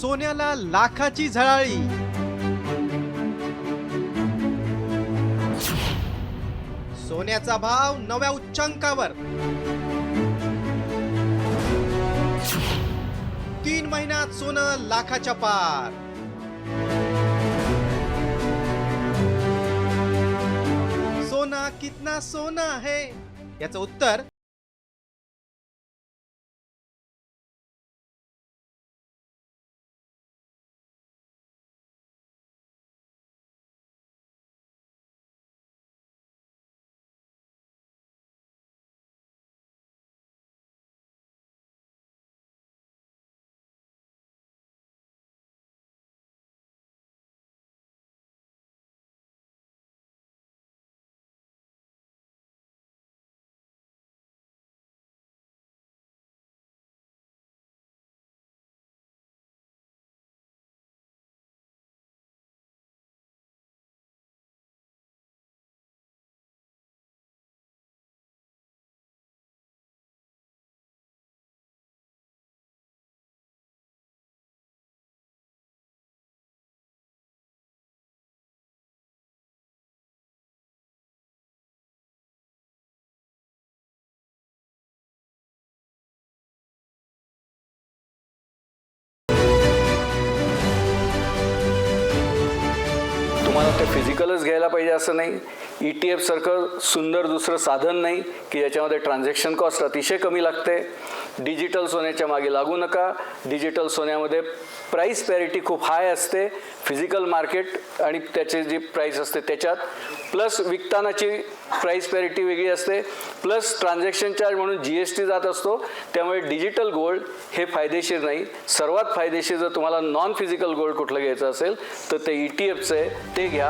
सोन्याला लाखाची झळाळी. सोन्याचा भाव नव्या उच्चांकावर. तीन महिन्यात सोनं लाखाच्या पार. सोना कितना सोना है? याचं उत्तर तुम्हाला ते फिजिकलच घ्यायला पाहिजे असं नाही. ई टी एफसारखं सुंदर दुसरं साधन नाही की ज्याच्यामध्ये ट्रान्झॅक्शन कॉस्ट अतिशय कमी लागते. डिजिटल सोन्याच्या मागे लागू नका. डिजिटल सोन्यामध्ये प्राईस पॅरिटी खूप हाय असते. फिजिकल मार्केट आणि त्याचे जी प्राईस असते त्याच्यात प्लस विकतानाची प्राईस पॅरिटी वेगळी असते. प्लस ट्रान्झॅक्शन चार्ज म्हणून जी एस टी जात असतो. त्यामुळे डिजिटल गोल्ड हे फायदेशीर नाही. सर्वात फायदेशीर जर तुम्हाला नॉन फिजिकल गोल्ड कुठलं घ्यायचं असेल तर ते ई टी एफचं आहे. ते घ्या